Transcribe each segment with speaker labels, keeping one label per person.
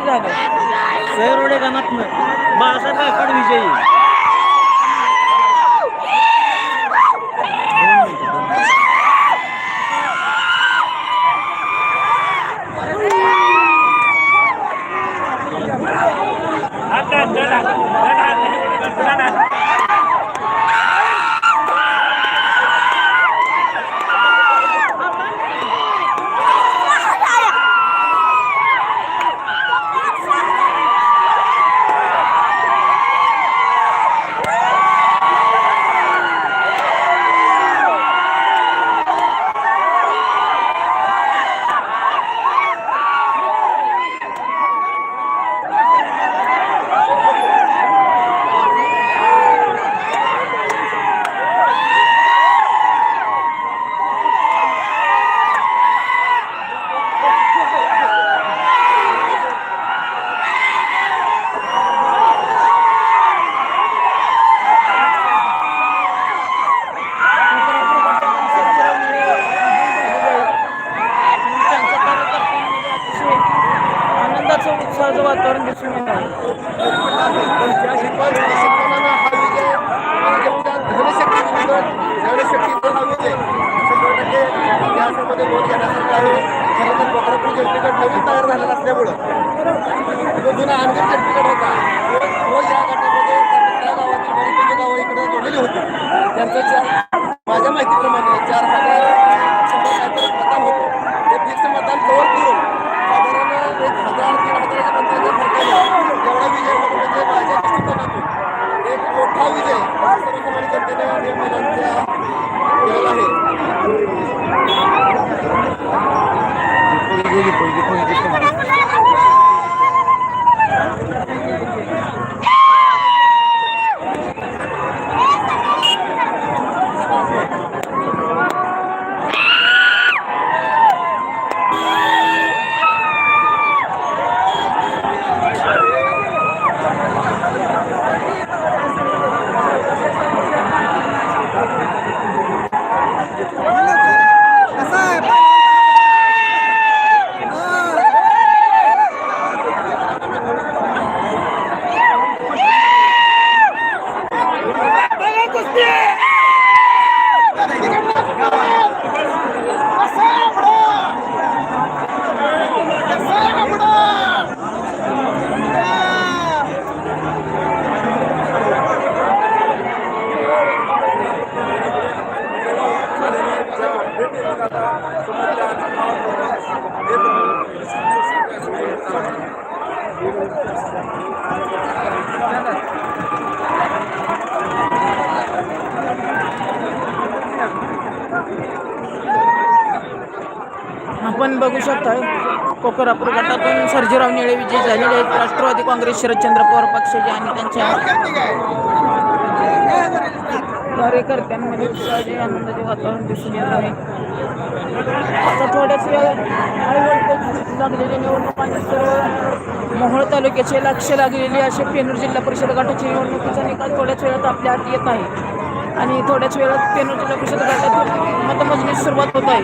Speaker 1: झालं. सरोडे गणातनं बाळासाहेब गायकवाड विजयी.
Speaker 2: तयार झालेला असल्यामुळं जुना अनगड सर्टिफिकेट होता तो तो या गटामध्ये त्या गावातील बरीचशी गावं इकडे जोडलेली होती त्यांचं चार माझ्या माहितीप्रमाणे चार हजार शंभर काहीतरी मतदान होतं ते फिक्स मतदान कव्हर करून साधारण एक हजार तीन हजाराच्या मतदानाच्या फरकाने एवढा विजय होतो म्हणजे माझ्या दृष्टिकोनातून एक मोठा विजय सर्वसामान्य जनतेने या महिलांच्या केलेला आहे
Speaker 1: आपण बघू शकता कोकरापूर गटातून सर्जीराव निळे विजयी झालेले आहेत. राष्ट्रवादी काँग्रेस शरदचंद्र पवार पक्षाचे आणि त्यांच्या कार्यकर्त्यांमध्ये उत्साहाचे आनंदाचे वातावरण दिसून येत आहे. आता थोड्याच वेळात हळूहळू मोहोळ तालुक्याचे लक्ष लागलेली असे पेनूर जिल्हा परिषद गटाची निवडणुकीचा निकाल थोड्याच वेळात आपल्या हाती येत आहे. आणि थोड्याच वेळात पेनूर जिल्हा परिषद गटातून मतमोजणीस सुरुवात होत आहे.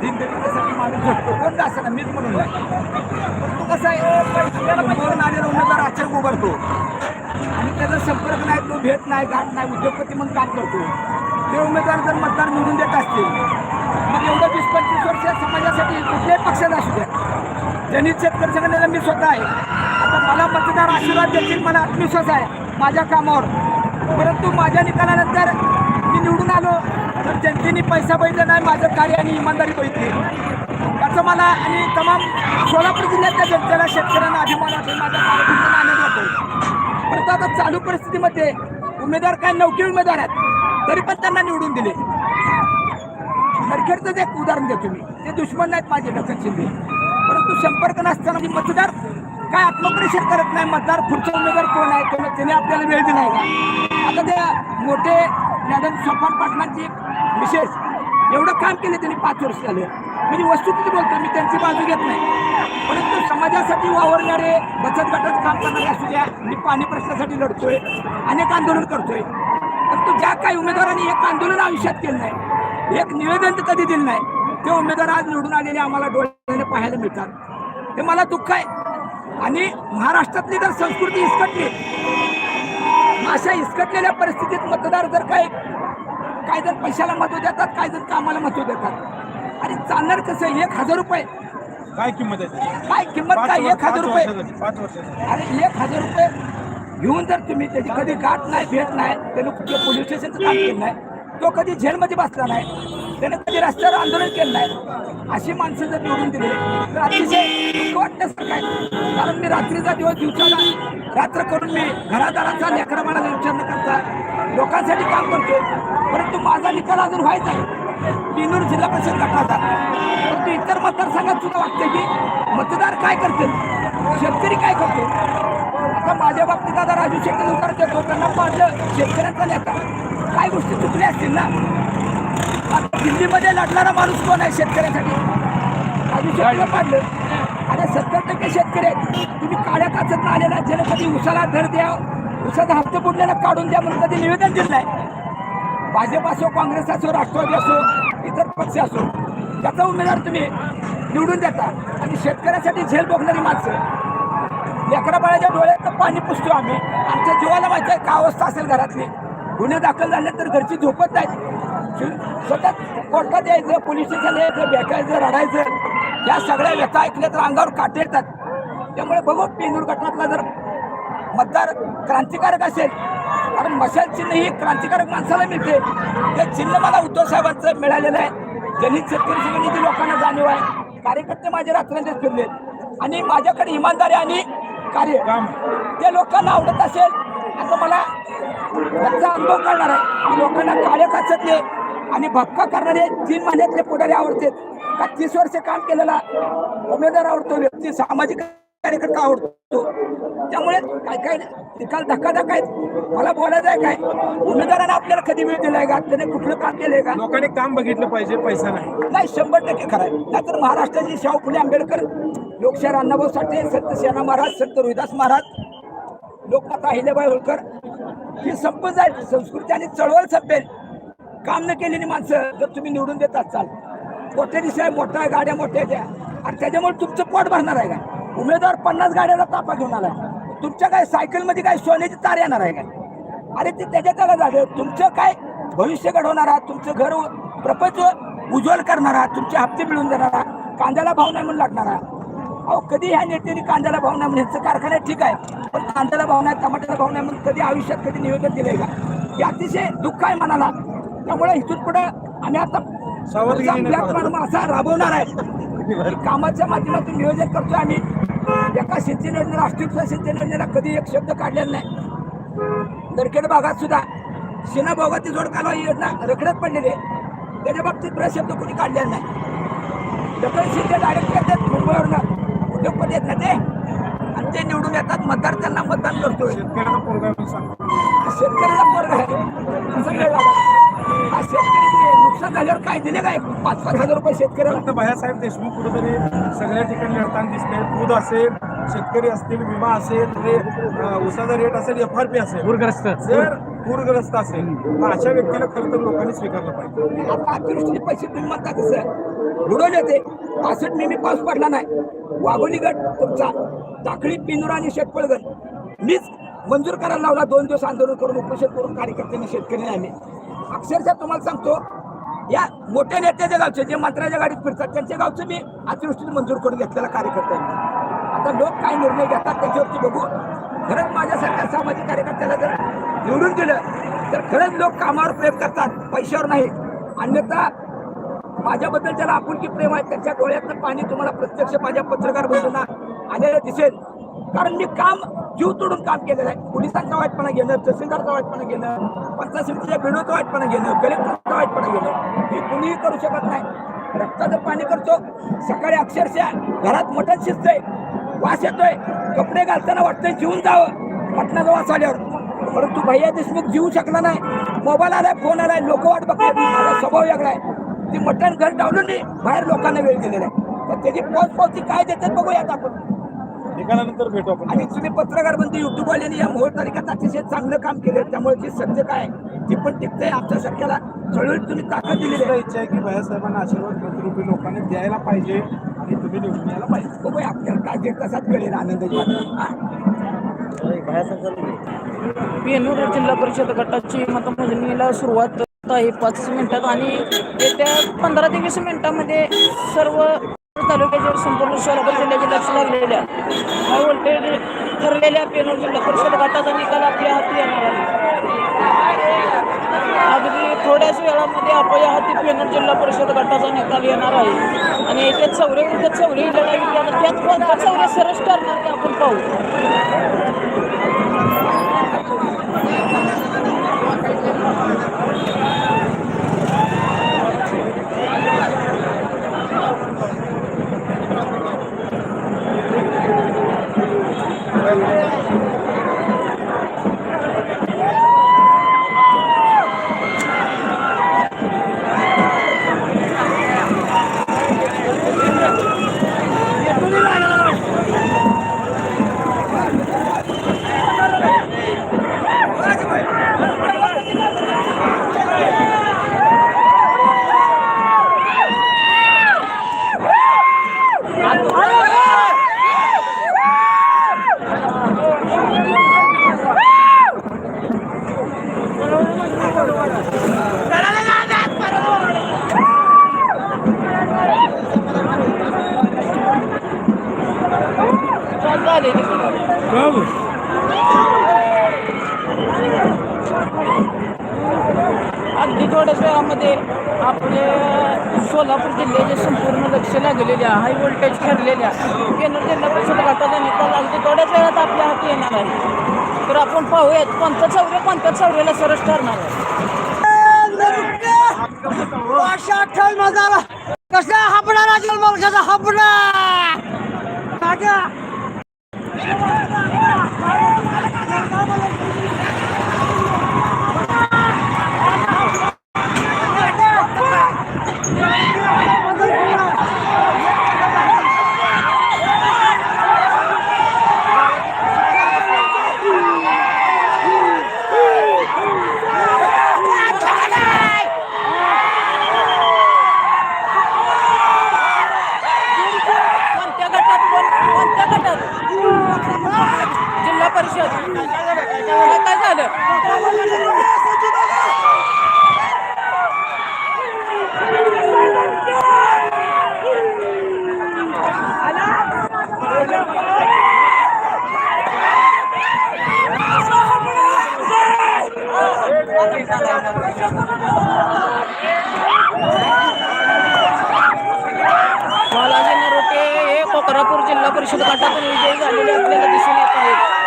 Speaker 3: दिनदलितासाठी माणूस झटतो. कोण का मीच म्हणून नाही तो आहे? निवडून आलेला उमेदवार अचानक उभारतो. आणि त्याचा संपर्क नाही तो भेट नाही गाठ नाही उद्योगपती म्हणून काम करतो. ते उमेदवार जर मतदार निवडून देत असतील मग एवढं वीस पंचवीस वर्ष समाजासाठी कुठल्याही पक्षात असू द्या. जनित शेतकरी संघटनेला मी स्वतः आहे. आता मला मतदार आशीर्वाद देतील मला आत्मविश्वास आहे माझ्या कामावर. परंतु माझ्या निकालानंतर मी निवडून आलो तर जनतेने पैसा बघितला नाही माझं कार्य आणि इमानदारी बघितली. त्याचं मला आणि तमाम सोलापूर जिल्ह्यातल्या जनतेला शेतकऱ्यांना अभिमान वाटेल माझ्या कार्यकर्त्यांना आनंद वाटेल परंतु आता चालू परिस्थितीमध्ये उमेदवार काय नौके उमेदवार आहेत तरी पण त्यांना निवडून दिले. नरखेडचंच एक उदाहरण देतो मी. ते दुश्मन नाहीत माझे दत्तक शिंदे. परंतु संपर्क नसताना मतदार काय आत्मपरीक्षण करत नाही मतदार पुढचा उमेदवार कोण आहे त्याने त्याने आपल्याला वेळ दिला आहे का? आता ते मोठे मॅडम सोपान पाटलांची विशेष. एवढं काम केलं त्यांनी पाच वर्ष झालं. म्हणजे वस्तुस्थिती बोलतो मी त्यांची बाजू घेत नाही. परंतु समाजासाठी वावरणारे बचत गटात काम करणारे असू द्या मी पाणी प्रश्नासाठी लढतोय अनेक आंदोलन करतोय. परंतु ज्या काही उमेदवारांनी एक आंदोलन आयुष्यात केलं नाही एक निवेदन कधी दिलं नाही ते उमेदवार आज निवडून आलेले आम्हाला डोळ्याने पाहायला मिळतात. हे मला दुःख आहे. आणि महाराष्ट्रातली जर संस्कृती इसकटली अशा इसकटलेल्या परिस्थितीत मतदार जर काय काय जर पैशाला महत्त्व देतात काय जर कामाला महत्त्व देतात? आणि चालणार कसं? एक हजार रुपये.
Speaker 4: काय किंमत आहे
Speaker 3: काय किंमत काय? एक हजार रुपये.
Speaker 4: पाच
Speaker 3: अरे एक हजार रुपये. घेऊन जर तुम्ही त्याची कधी गाठ नाही भेट नाही त्यानं कुठे पोलीस स्टेशनचं काम केलं नाही तो कधी जेलमध्ये बसला नाही त्यानं कधी रस्त्यावर आंदोलन केलं नाही अशी माणसं जर निवडून दिली तर अतिशय वाटण्यासारखं आहे. कारण मी रात्रीचा दिवस दिवसाला रात्र करून मी घरादाराचा लेकरा बाळाचा विचार न करता लोकांसाठी काम करतो परंतु माझा निकाल अजून व्हायचा आहे. बिनूर जिल्हा परिषद गटाचा. परंतु इतर मतदारसंघात सुद्धा वाटतं की मतदार काय करतील? शेतकरी काय करतो आता माझ्या बाबतीत आता राजू शेट्टी उतार देतो त्यांना पाडलं शेतकऱ्यांचा नेता. काय गोष्टी चुकल्या असतील ना? आता दिल्लीमध्ये लढणारा माणूस कोण आहे शेतकऱ्यासाठी? राजू शेट्टीला पाडलं आणि सत्तर टक्के शेतकरी आहेत. तुम्ही काळ्या काचत आलेला ज्यानं कधी उसाला दर द्या उसाचा हप्ते बुडल्याला काढून द्या म्हणून कधी निवेदन दिलं नाही भाजप असो काँग्रेस असो राष्ट्रवादी असो इतर पक्ष असो त्याचा उमेदवार तुम्ही निवडून देता. आणि शेतकऱ्यासाठी झेल भोगणारी माणसं. लेकरा बाळाच्या डोळ्यात पाणी पुसतो आम्ही. आमच्या जीवाला माहिती आहे का अवस्था असेल घरातली. गुन्हे दाखल झाले तर घरची झोपत नाही स्वतः कोर्टात यायचं पोलीस स्टेशन यायचं भेटायचं रडायचं. या सगळ्या व्यथा ऐकल्या तर अंगावर काटे येतात. त्यामुळे बघू पेंदूर गटातला जर मतदार क्रांतिकारक असेल. कारण मशाल चिन्ह ही क्रांतिकारक माणसाला मिळते. ते चिन्ह मला उद्धव साहेबांचं मिळालेलं आहे. जनित शेतकरी संघटनेची लोकांना जाणीव आहे. कार्यकर्ते माझे रात्रंदिवस फिरले. आणि माझ्याकडे इमानदारी आणि कार्य. ते लोकांना आवडत असेल आता मला त्याचा अनुभव करणार आहे. की लोकांना काळे काचतले आणि भक्का करणारे तीन महिन्यातले पुढारी आवडतात. का तीस वर्ष काम केलेला उमेदवार आवडतो व्यक्ती सामाजिक कार्यकर्ता आवडतो. त्यामुळे काय काय निकाल धक्काधक्का आहेत. मला बोलायचं आहे काय? उमेदवाराने आपल्याला कधी वेळ दिलाय का? त्याने कुठलं काम केलंय का?
Speaker 4: लोकांनी काम बघितलं पाहिजे पैसा नाही.
Speaker 3: नाही शंभर टक्के खरं आहे. नाहीतर महाराष्ट्राचे शाहू फुले आंबेडकर लोकशाहीर अण्णाभाऊ साठे संत सेना महाराज संत रोहिदास महाराज लोकमाता अहिल्याबाई होळकर ही संपत जाईल. संस्कृती आणि चळवळ संपेल. काम न केलेली माणसं जर तुम्ही निवडून देत असाल मोठे दिसाय मोठा आहे गाड्या मोठ्या द्या. आणि त्याच्यामुळे तुमचं पोट भरणार आहे का? उमेदवार पन्नास गाड्याचा तापा घेऊन आलाय. तुमच्या काय सायकलमध्ये काय सोन्याची तार येणार आहे का अरे ते त्याच्या त्याला झालं. तुमचं काय भविष्य घडवणारा तुमचं घर प्रपंच उज्ज्वल करणारा तुमचे हप्ते मिळवून देणारा कांद्याला भाव नाही म्हणून लागणारा. अहो कधी ह्या नेत्यांनी कांद्याला भाव नाही म्हणून ह्यांचं कारखाना ठीक आहे पण कांद्याला भाव नाही टमाट्याला भाव नाही म्हणून कधी आयुष्यात कधी निवेदन दिलंय का? हे अतिशय दुःख आहे मनाला. त्यामुळे इथून पुढे आम्ही आता असा राबवणार आहे. कामाच्या माध्यमातून नियोजन करतोय आम्ही. एका सिंचन योजना राष्ट्रीय सिंचन योजनेला कधी एक शब्द काढलेला नाही. दरखेड भागात सुद्धा शिना भोगाती जोड कालवा ही योजना रखडत पडलेली आहे. त्याच्या बाबतीत प्रशब्द कोणी काढलेला नाही. दखल शिंदे डायरेक्ट मुंबईवरनं उद्योगपती येत ना ते? आणि ते निवडून येतात मतदार त्यांना मतदान करतोय.
Speaker 4: शेतकऱ्यांना पोरगा
Speaker 3: आहे. असं शेतकरी नुकसान झाल्यावर काय दिले काय? पाच पाच हजार रुपये शेतकऱ्याला.
Speaker 4: फक्त भैयासाहेब देशमुख कुठेतरी सगळ्या ठिकाणी लढताना दिसते दूध असेल शेतकरी असतील विमा असेल रे अं, रेट असेल एफ आर पी असेल. पूरग्रस्त. जर पूरग्रस्त असेल तर अशा व्यक्तीला खरं तर लोकांनी स्वीकारलं पाहिजे.
Speaker 3: आता अतिवृष्टीचे पैसे तुम्ही म्हणता कसं बुडवले ते पासष्ट पाऊस पडला नाही. वाघोली गट तुमचा टाकळी पिंजुरा आणि शेतपळगण. मीच मंजूर करायला लावला. दोन दिवस आंदोलन करून उपोषण करून कार्यकर्त्यांनी शेतकरी आम्ही अक्षरशः तुम्हाला सांगतो या मोठ्या नेत्याच्या गावचे जे मंत्र्याच्या गाडीत फिरतात त्यांच्या गावचं मी अतिवृष्टीत मंजूर करून घेतलेला कार्यकर्त्यांनी आता लोक काय निर्णय घेतात त्याच्यावरती बघू. खरंच माझ्यासारख्या सामाजिक कार्यकर्त्याला जर निवडून दिलं तर खरंच लोक कामावर प्रेम करतात पैशावर नाही. अन्यथा माझ्याबद्दल ज्याला आपुलकी प्रेम आहे त्याच्या डोळ्यातलं पाणी तुम्हाला प्रत्यक्ष माझ्या पत्रकार बंधूंना आलेलं दिसेल. कारण मी काम जीव तोडून काम केलेलं आहे. पोलिसांचा वाईटपणा घेणं तहसीलदारचा वाईटपणा घेणं पंचायत समितीच्या बिडोचा वाईटपणा घेणं कलेक्टरचा वाईटपणा घेणं हे कुणीही करू शकत नाही. रक्ताचं पाणी करतो. सकाळी अक्षरशः घरात मटण शिजतंय. वास येतोय. कपडे घालताना वाटतंय जीवन जावं. मटणाचा वास आल्यावर. परंतु भैया देशमुख जीवू शकला नाही. मोबाईल आलाय फोन आलाय लोक वाट बघतात माझा स्वभाव वेगळा आहे. ती मटण घर डावलून नाही बाहेर लोकांना वेळ दिलेला आहे. तर त्याची पोच पावती काय देतात बघूयात आपण.
Speaker 4: निकालानंतर भेटू आपण
Speaker 3: आणि तुम्ही पत्रकार बंधू युट्यूब वाल्यांनी या मोहोळ तालुक्यात अतिशय चांगलं काम केलं त्यामुळे जे सत्य काय आहे, ते पण टिकतंय आमच्या सरकारला चळवळीत तुम्ही ताकद
Speaker 4: तुला
Speaker 3: आहे.
Speaker 4: इच्छा आहे की भैयासाहेबांना आशीर्वाद प्रतिरूपी लोकांनी द्यायला पाहिजे आणि तुम्ही निवडून यायला पाहिजे.
Speaker 3: बघूया आपल्याला काय जे कसाच कळेल आनंदाची. हा?
Speaker 1: पेनूर जिल्हा परिषद गटाची मतमोजणीला सुरुवात होत आहे. पाच मिनिटात आणि येत्या पंधरा ते वीस मिनिटामध्ये सर्व तालुक्याच्या संपूर्ण सोलापूर जिल्ह्याचे लक्ष लागलेल्या हाय ठरलेल्या पेनोर जिल्हा परिषद गटाचा निकाल आपल्या हाती येणार आहे. अगदी थोड्याच वेळामध्ये आपल्या हाती पेनोर जिल्हा परिषद गटाचा निकाल येणार आहे. आणि येथे चौरे विरुद्ध चौरे लढाई त्यात कोणता चौरे सरस ठरणार ते आपण पाहू. ठरलेल्या केंद्र जिल्हा परिषद गटाचा निकाल अगदी थोड्याच वेळात आपल्या हाती येणार आहे. तर आपण पाहूयात पंकज चौर्य कोणत्या चौर्याला सरस ठरणार आहे.
Speaker 5: कसा हापडा
Speaker 1: राजल मोर्चाचा राजा. कोल्हापूर जिल्हा परिषद गटातून विजयी झालेले आपल्याला दिसून येत आहेत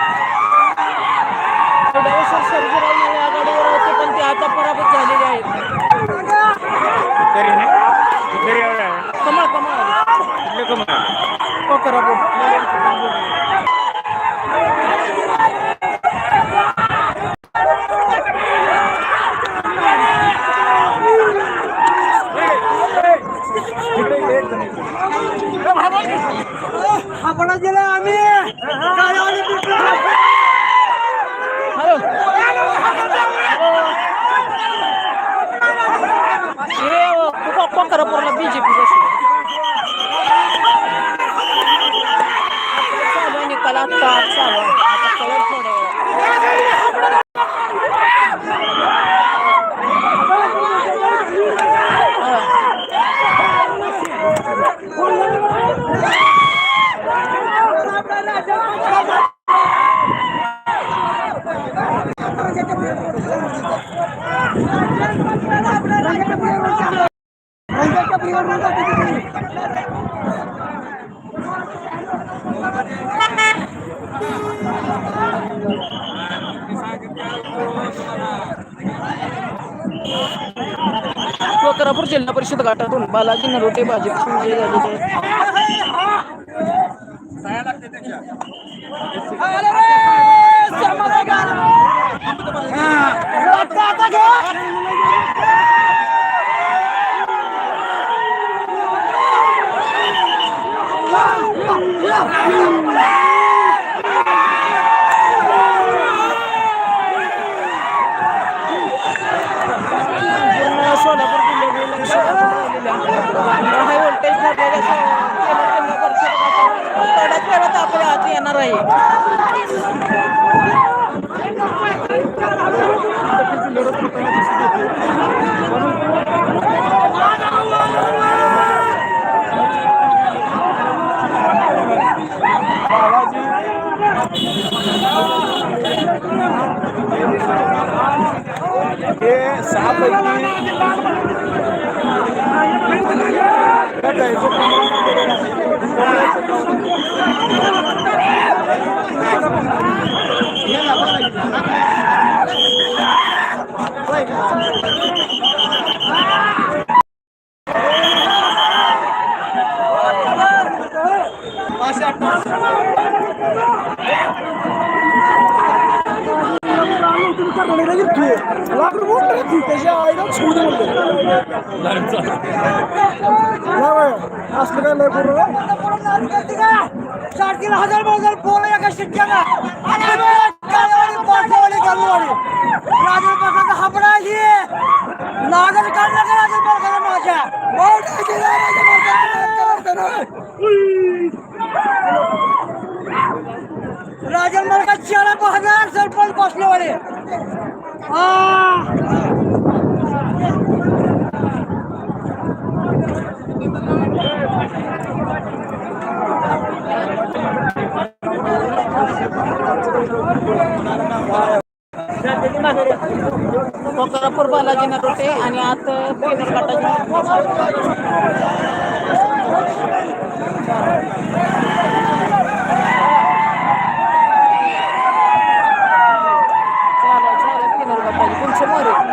Speaker 1: ಇಬ್ಬರಿನೇ ಇಬ್ಬರಿ ಅವರೇ ಕಮಲ ಕಮಲ ಇಲ್ಲೇ ಕಮಲ ಓಕೆ ರಬ್ಬು আপনার জেলা আমি कोकरापूरला बीजेपी चालू आहे निकाल आता चालू आहे आता कळत थोड्या वेळात. कोकरापूर जिल्हा परिषद गटातून बालाजी नरोटे भाजप विजयी
Speaker 4: Thank you. पैकी गट आहे जो
Speaker 5: साडेतीन हजार बाजार पोरं एका शिट्ट्याला पाठवाडी कालवाडी राजन पाटलाचा हापडा आहे नागर काढला का राजन पाटला माझ्या राजन चार हजार सरपंच बसलेवाले हा
Speaker 1: कोकरापूर बालाजी नरोटे आणि आत केंद्र गटाचे चालेल चालेल केंद्र गटाचे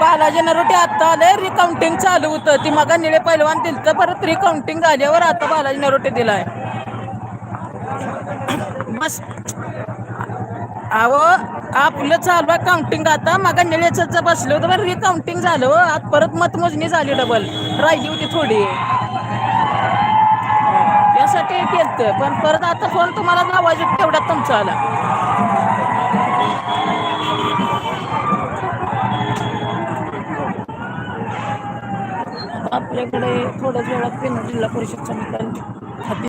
Speaker 1: बालाजी मोठे रोटी आता लय रिकाउंटिंग चालू होतं. ती मग निळे पैलवान दिलं तर परत रिकाउंटिंग झाल्यावर आता बालाजीनं रोटी दिलाय. बस अहो आपलं चालू आहे काउंटिंग आता. मग निळेच बसलं होतं बरं रिकाउंटिंग झालं हो. आता परत मतमोजणी झाली डबल राहिली होती थोडी. ते केलं पण परत आता फोन तुम्हाला लावायचं तेवढ्यात तुमचा आला. आपल्याकडे थोड्याच वेळात पेन जिल्हा परिषदचा निकाल